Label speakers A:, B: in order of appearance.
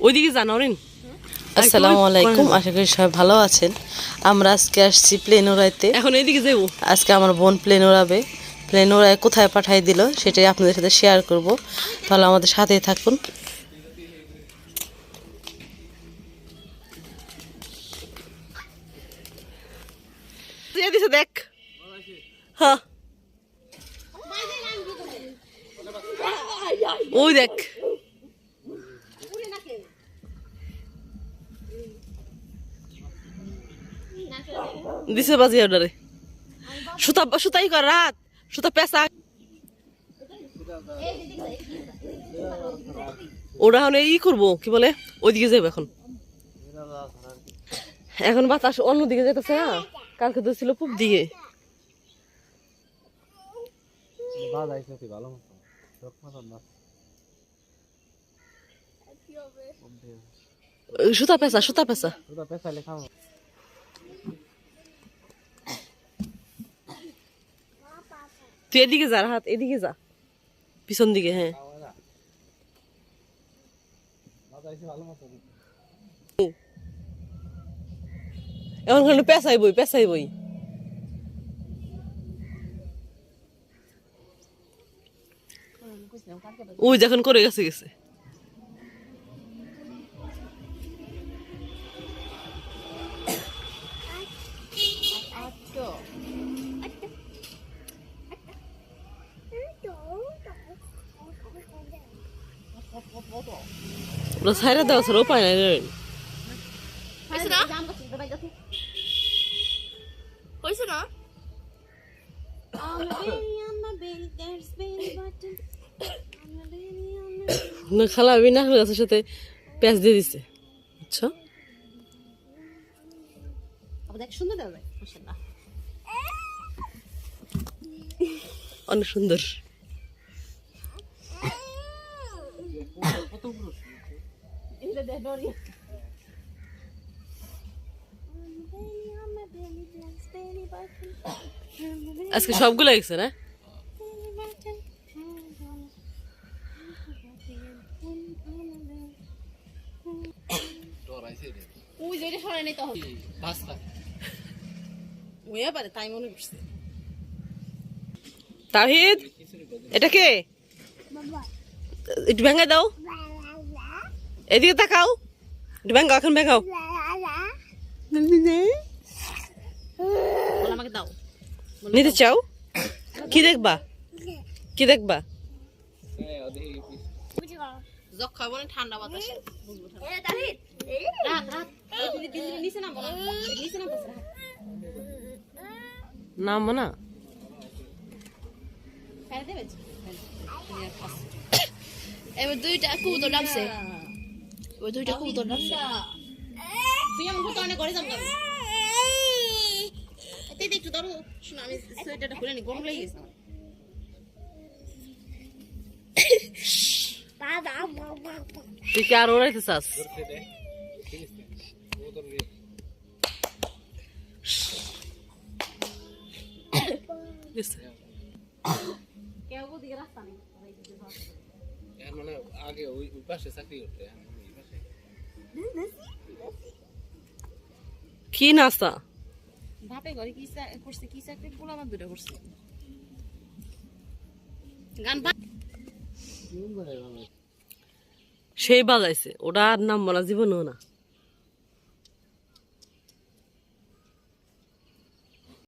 A: ওইদিকে যান অরিন।
B: আসসালামু আলাইকুম আশা করি সবাই ভালো আছেন। আমরা আজকে আসছি প্লেন উড়াইতে
A: এখন এইদিকে যাব
B: আজকে আমার বোন প্লেন উড়াবে প্লেন উড়ায় কোথায় পাঠাই দিল সেটাই আপনাদের সাথে শেয়ার করব। তাহলে আমাদের সাথেই থাকুন।
A: দেখ। হ্যাঁ। ওই দেখ। দিছে বাজি অর্ডারে সুতা সুতাই কর রাত সুতা পেঁচা। ওরা হলে ই করব কি বলে? ওইদিকে যাব এখন। এখন বাতাস অন্যদিকে যেতেছে না কালকে তো ছিল পূব দিকে। ওই সুতা পেঁচা সুতা পেঁচা। তুই এদিকে যা হাত এদিকে যা। পিছন দিকে হ্যাঁ। এখন খালি পেঁচাই বই পেঁচাই বই ওই যখন করে গেছে গেছে। সাইরা দেওয়া ছাড়া উপায় নাই রে
C: হয়েছে না
A: না খালা বিনা গাছের সাথে পেঁয়াজ দিয়ে দিছে আচ্ছা
C: দেখ সুন্দর
A: আজকে সবগুলো গেছে না?
C: ওই সরাই ওয়া পারে তাই মনে করছে।
A: তাহিদ এটা কে? একটু ভেঙে দাও। এদিকে তাকাও। ভেঙ্গাও এখন ভেঙ্গাও।
C: বল আমাকে দাও।
A: নিতে চাও? কি দেখবা? কি দেখবা?
C: ঠান্ডা বাতাস। বুঝব ঠান্ডা রাত রাত। ওই দিদি দিদি নিচে নামো। না দেবে এবার দুইটা কবুতর ডাকছে। ওই দুইটা কবুতর ডাকছে তুই আমার ফটো অনেক করে যাম তুই একটু ধরো। শোনো আমি সোয়েটারটা খুলে নি গরম লেগে গেছে।
A: তুই কি আর ওরাইতে চাস?
C: কেউ ওদিকে রাস্তা নেই।
D: মানে আগে ওই ওই পাশে চাকরি করতে।
A: কি নাস্তা?
C: বাপে ঘরে কি করছে কি চাকরি পোলা আমার দুটো করছে। গান বা
A: সেই বাজাইছে ওটা আর নাম বলা জীবনও না।